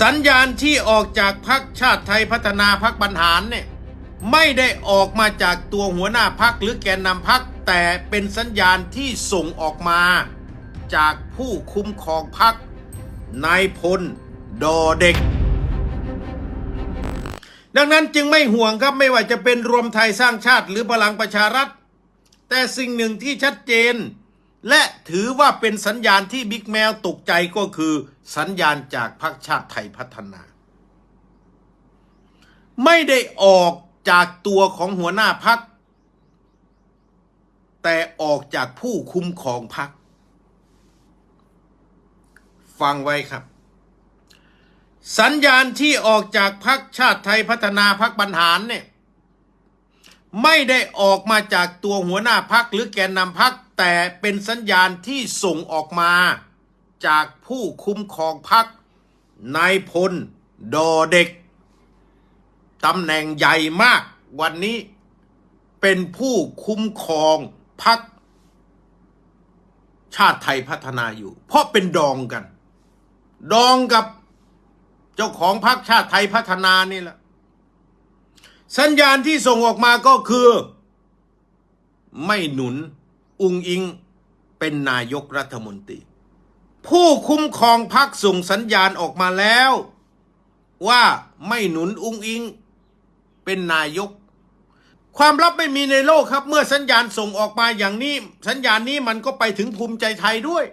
สัญญาณที่ออกจากพักชาติไทยพัฒนาพักบรรหารเนี่ยไม่ได้ออกมาจากตัวหัวหน้าพักหรือแกนนำพักแต่เป็นสัญญาณที่ส่งออกมา จากผู้คุ้มครองพักนายพลดอเด็ก ดังนั้นจึงไม่ห่วงครับไม่ว่าจะเป็นรวมไทยสร้างชาติหรือพลังประชารัฐ แต่สิ่งหนึ่งที่ชัดเจน และถือว่าเป็นสัญญาณที่บิ๊กแมวตกใจก็คือ สัญญาณจากพรรคชาติไทยพัฒนา ไม่ได้ออกจากตัวของหัวหน้าพัก แต่ออกจากผู้คุ้มครองพัก ฟังไว้ครับ สัญญาณที่ออกจากพรรคชาติไทยพัฒนาพักบรรหารเนี่ย ไม่ได้ออกมาจากตัวหัวหน้าพักหรือแกนนำพักแต่เป็นสัญญาณที่ส่งออกมาจากผู้คุ้มครองพักนายพลดอเด็กตำแหน่งใหญ่มากวันนี้เป็นผู้คุ้มครองพักชาติไทยพัฒนาอยู่ เพราะเป็นดองกัน ดองกับเจ้าของพรรคชาติไทยพัฒนานี่แหละ สัญญาณที่ส่งออกมาก็คือ ไม่หนุนอุงอิงเป็นนายกรัฐมนตรี ผู้คุ้มครองพรรคส่งสัญญาณออกมาแล้ว ว่าไม่หนุนอุงอิงเป็นนายก ความลับไม่มีในโลกครับ เมื่อสัญญาณส่งออกมาอย่างนี้ สัญญาณนี้มันก็ไปถึงภูมิใจไทยด้วย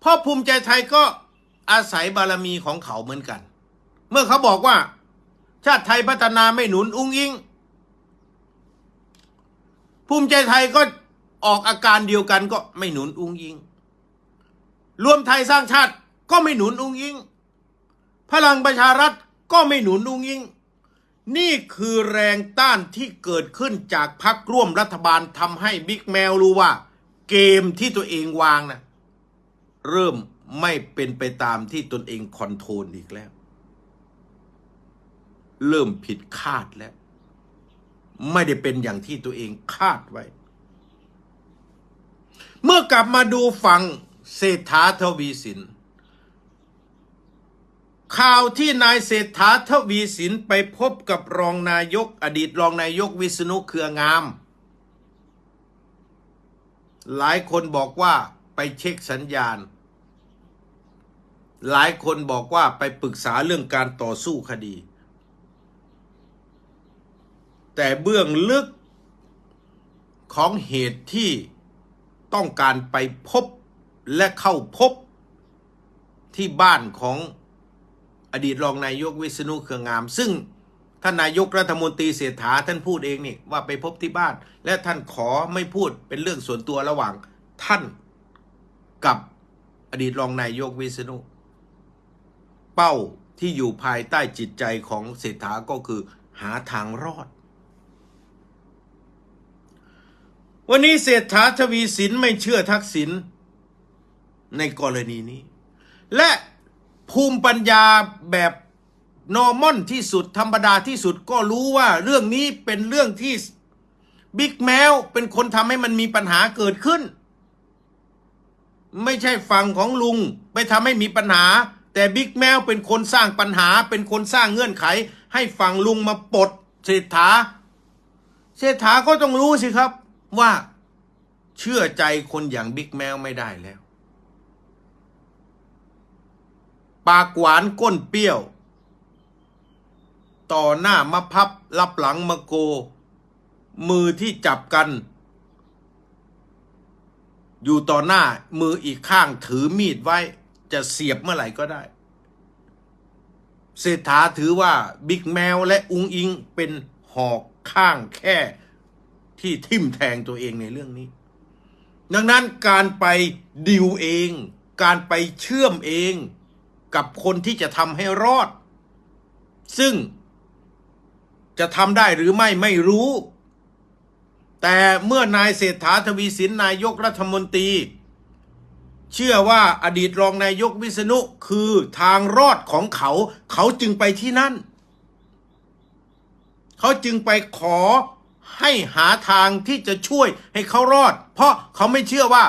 เพราะภูมิใจไทยก็อาศัยบารมีของเขาเหมือนกัน เมื่อเขาบอกว่า ชาติไทยพัฒนาไม่หนุนอุ้งอิง ภูมิใจไทยก็ออกอาการเดียวกันก็ไม่หนุนอุ้งอิง รวมไทยสร้างชาติก็ไม่หนุนอุ้งอิง พลังประชารัฐก็ไม่หนุนอุ้งอิง นี่คือแรงต้านที่เกิดขึ้นจากพักร่วมรัฐบาลทำให้บิ๊กแมวรู้ว่า เกมที่ตัวเองวางนะเริ่มไม่เป็นไปตามที่ตนเองคอนโทรลอีกแล้ว เริ่มผิดคาดแล้ว ไม่ได้เป็นอย่างที่ตัวเองคาดไว้ เมื่อกลับมาดูฝั่งเศรษฐาทวีสิน ข่าวที่นายเศรษฐาทวีสินไปพบกับรองนายก อดีตรองนายกวิษณุเครืองาม หลายคนบอกว่าไปเช็คสัญญาณ หลายคนบอกว่าไปปรึกษาเรื่องการต่อสู้คดี แต่เบื้องลึกของเหตุที่ต้องการไปพบและเข้าพบที่บ้านของอดีตรองนายกวิษณุเครืองาม ซึ่งท่านนายกรัฐมนตรีเศรษฐาท่านพูดเองนี่ว่าไปพบที่บ้าน และท่านขอไม่พูดเป็นเรื่องส่วนตัวระหว่างท่านกับอดีตรองนายกวิษณุเป้าที่อยู่ภายใต้จิตใจของเศรษฐาก็คือหาทางรอด วันนี้เศรษฐาทวีสินไม่เชื่อทักษิณในกรณีนี้ และภูมิปัญญาแบบนอร์มอนที่สุดธรรมดาที่สุดก็รู้ว่าเรื่องนี้เป็นเรื่องที่บิ๊กแมวเป็นคนทำให้มันมีปัญหาเกิดขึ้น ไม่ใช่ฝั่งของลุงไปทำให้มีปัญหา แต่บิ๊กแมวเป็นคนสร้างปัญหา เป็นคนสร้างเงื่อนไข ให้ฝั่งลุงมาปลดเศรษฐาเศรษฐาก็ต้องรู้สิครับ ว่าเชื่อใจคนอย่างบิ๊กแมวไม่ได้แล้ว ปากหวานก้นเปรี้ยว ต่อหน้ามะพับรับหลังมะโก มือที่จับกัน อยู่ต่อหน้ามืออีกข้างถือมีดไว้จะเสียบเมื่อไหร่ก็ได้เศรษฐาถือว่าบิ๊กแมวและอุงอิงเป็นหอกข้างแค่ ที่ทิ่มแทงตัวเองในเรื่องนี้ ดังนั้นการไปดิวเอง การไปเชื่อมเองกับคนที่จะทำให้รอด ซึ่งจะทำได้หรือไม่ไม่รู้ แต่เมื่อนายเศรษฐาทวีสินนายกรัฐมนตรี เชื่อว่าอดีตรองนายกวิษณุคือทางรอดของเขา เขาจึงไปที่นั่น เขาจึงไปขอ ให้หาทางที่จะช่วยให้เขารอด เพราะเขาไม่เชื่อว่า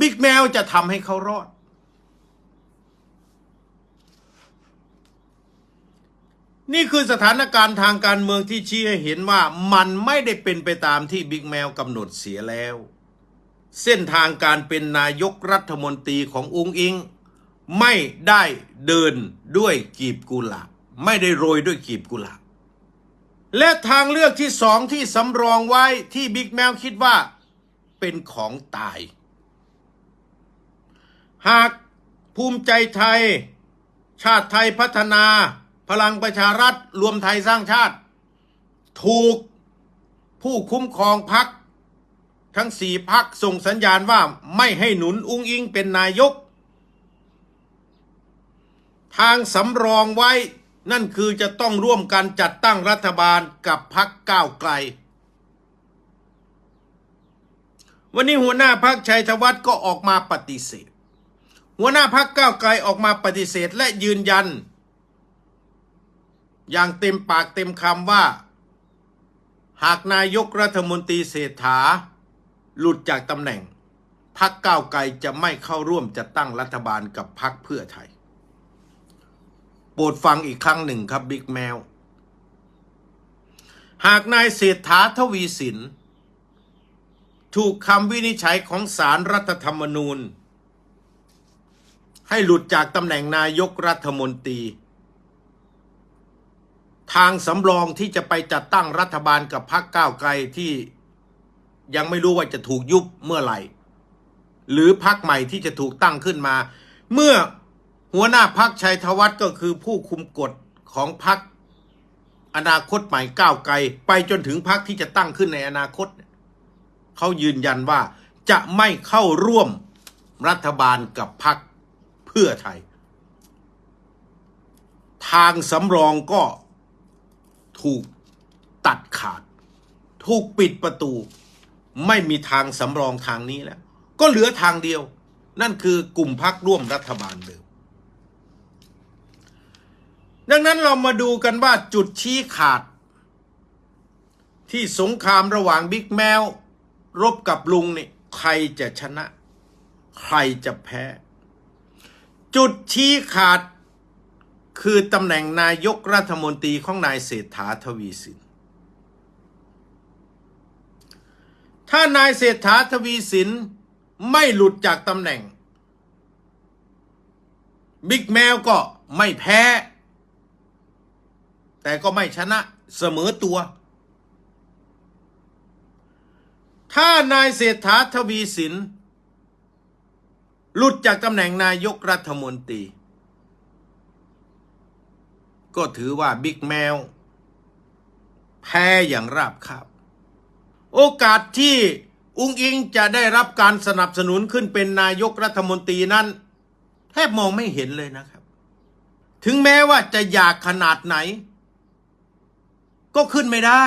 บิ๊กแมวจะทำให้เขารอด นี่คือสถานการณ์ทางการเมืองที่ชี้ให้เห็นว่ามันไม่ได้เป็นไปตามที่บิ๊กแมวกำหนดเสียแล้ว เส้นทางการเป็นนายกรัฐมนตรีขององค์อิง ไม่ได้เดินด้วยกีบกุหลาบไม่ได้โรยด้วยกีบกุหลาบ และทางเลือกที่สองที่สำรองไว้ที่บิ๊กแมวคิดว่าเป็นของตาย หากภูมิใจไทย ชาติไทยพัฒนา พลังประชารัฐรวมไทยสร้างชาติ ถูกผู้คุ้มครองพักทั้งสี่พักส่งสัญญาณว่าไม่ให้หนุนอุ้งอิงเป็นนายก ทางสำรองไว้ นั่นคือจะต้องร่วมกันจัดตั้งรัฐบาลกับพักก้าวไกล วันนี้หัวหน้าพักชัยธวัฒน์ก็ออกมาปฏิเสธ หัวหน้าพักก้าวไกลออกมาปฏิเสธและยืนยัน อย่างเต็มปากเต็มคำว่า หากนายกรัฐมนตรีเศรษฐา หลุดจากตำแหน่งพักก้าวไกลจะไม่เข้าร่วมจัดตั้งรัฐบาลกับพักเพื่อไทย โปรดฟังอีกครั้งหนึ่งครับบิ๊กแมว หากนายเศรษฐาทวีสิน ถูกคำวินิจฉัยของศารรัฐธรรมนูญ ให้หลุดจากตำแหน่งนายกรัฐมนตรี ทางสำรองที่จะไปจัดตั้งรัฐบาลกับพรรคก้าวไกลที่ยังไม่รู้ว่าจะถูกยุบเมื่อไหร่ หรือพรรคใหม่ที่จะถูกตั้งขึ้นมา เมื่อ หัวหน้าพรรคชัยธวัฒน์ก็คือผู้คุมกฎของพรรคอนาคตใหม่ก้าวไกล ไปจนถึงพรรคที่จะตั้งขึ้นในอนาคต เขายืนยันว่าจะไม่เข้าร่วมรัฐบาลกับพรรคเพื่อไทย ทางสำรองก็ถูกตัดขาด ถูกปิดประตู ไม่มีทางสำรองทางนี้แล้ว ก็เหลือทางเดียว นั่นคือกลุ่มพักร่วมรัฐบาลเดิม ดังนั้นเรามาดูกันว่าจุดชี้ขาด ที่สงครามระหว่างบิ๊กแมว รบกับลุงนี่ใครจะชนะ ใครจะแพ้ จุดชี้ขาด คือตำแหน่งนายกรัฐมนตรีของนายเศรษฐาทวีสิน ถ้านายเศรษฐาทวีสินไม่หลุดจากตำแหน่งบิ๊กแมวก็ไม่แพ้ แต่ก็ไม่ชนะเสมอตัว ถ้านายเศรษฐาทวีสินหลุดจากตำแหน่งนายกรัฐมนตรี ก็ถือว่าบิ๊กแมว แพ้อย่างราบคาบโอกาสที่อุ้งอิงจะได้รับการสนับสนุนขึ้นเป็นนายกรัฐมนตรีนั้น แทบมองไม่เห็นเลยนะครับ ถึงแม้ว่าจะอยากขนาดไหน ก็ขึ้นไม่ได้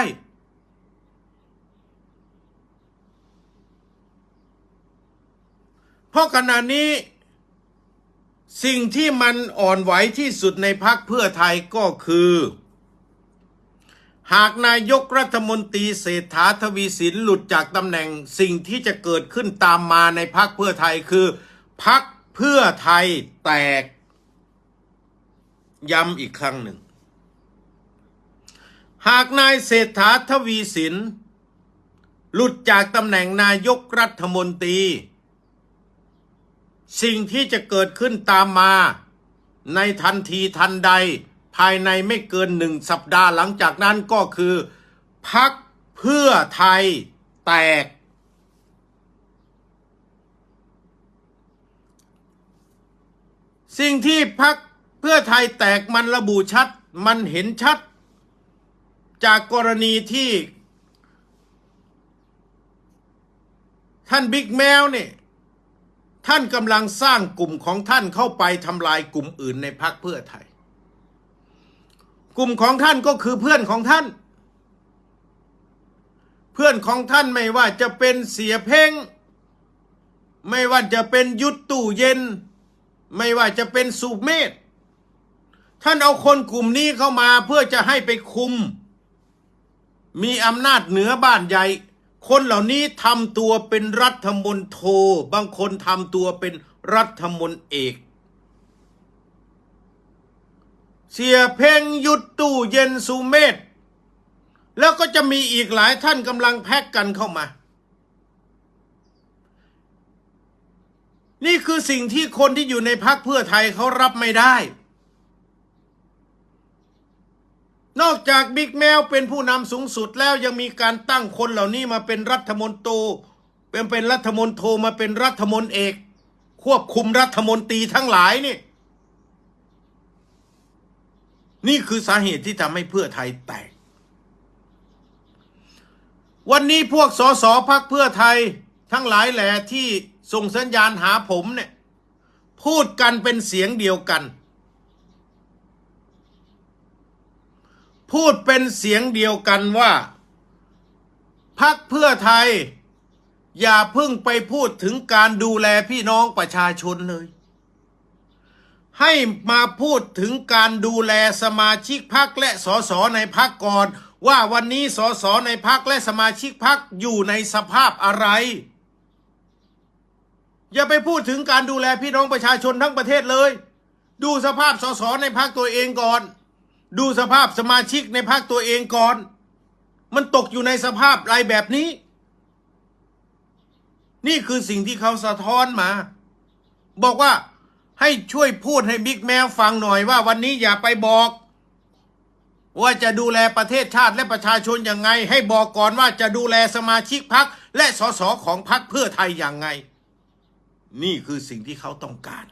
เพราะขณะนี้ สิ่งที่มันอ่อนไหวที่สุดในพักเพื่อไทยก็คือ หากนายกรัฐมนตรีเศรษฐาทวีสินหลุดจากตำแหน่งสิ่งที่จะเกิดขึ้นตามมาในพักเพื่อไทยคือพักเพื่อไทยแตกย้ำอีกครั้งหนึ่ง หากนายเศรษฐาทวีสิน หลุดจากตำแหน่งนายกรัฐมนตรี สิ่งที่จะเกิดขึ้นตามมา ในทันทีทันใดภายในไม่เกินหนึ่งสัปดาห์หลังจากนั้นก็คือพักเพื่อไทยแตก สิ่งที่พักเพื่อไทยแตกมันระบุชัด มันเห็นชัด จากกรณีที่ ท่านบิ๊กแมวเนี่ยท่านกำลังสร้างกลุ่มของท่านเข้าไปทำลายกลุ่มอื่นในพักเพื่อไทย กลุ่มของท่านก็คือเพื่อนของท่าน เพื่อนของท่านไม่ว่าจะเป็นเสียเพ่ง ไม่ว่าจะเป็นยุทธตู้เย็น ไม่ว่าจะเป็นสุเมธท่านเอาคนกลุ่มนี้เข้ามาเพื่อจะให้ไปคุม มีอำนาจเหนือบ้านใหญ่ คนเหล่านี้ทำตัวเป็นรัฐมนโท บางคนทำตัวเป็นรัฐมนเอก เสียเพ่งยุดตู้เย็นสุเมธแล้วก็จะมีอีกหลายท่านกำลังแพ็กกันเข้ามา นี่คือสิ่งที่คนที่อยู่ในพักเพื่อไทยเขารับไม่ได้ นอกจากบิ๊กแมวเป็นผู้นำสูงสุดแล้วยังมีการตั้งคนเหล่านี้มาเป็นรัฐมนตรีเป็นเป็นรัฐมนโทมาเป็นรัฐมนเอก ควบคุมรัฐมนตรีทั้งหลายนี่ นี่คือสาเหตุที่ทำให้เพื่อไทยแตก วันนี้พวกสสพักเพื่อไทยทั้งหลายแหล่ที่ส่งสัญญาณหาผมเนี่ย พูดกันเป็นเสียงเดียวกัน พูดเป็นเสียงเดียวกันว่าพักเพื่อไทย อย่าเพิ่งไปพูดถึงการดูแลพี่น้องประชาชนเลย ให้มาพูดถึงการดูแลสมาชิกพักและสสในพักก่อน ว่าวันนี้สสในพักและสมาชิกพักอยู่ในสภาพอะไร อย่าไปพูดถึงการดูแลพี่น้องประชาชนทั้งประเทศเลย ดูสภาพสสในพักตัวเองก่อน ดูสภาพสมาชิกในพักตัวเองก่อน มันตกอยู่ในสภาพไรแบบนี้ นี่คือสิ่งที่เขาสะท้อนมา บอกว่าให้ช่วยพูดให้บิ๊กแมวฟังหน่อยว่าวันนี้อย่าไปบอก ว่าจะดูแลประเทศชาติและประชาชนยังไง ให้บอกก่อนว่าจะดูแลสมาชิกพักและสสของพักเพื่อไทยอย่างไง นี่คือสิ่งที่เขาต้องการ